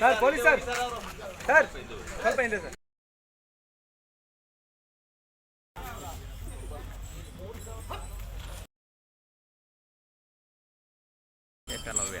Sir police sir. Sir ಸ್ವಲ್ಪ ಹಿಂದೆ sir. Eklavya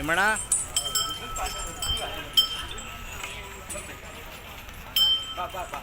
Thimmanna ಬಾ ಬಾ ಬಾ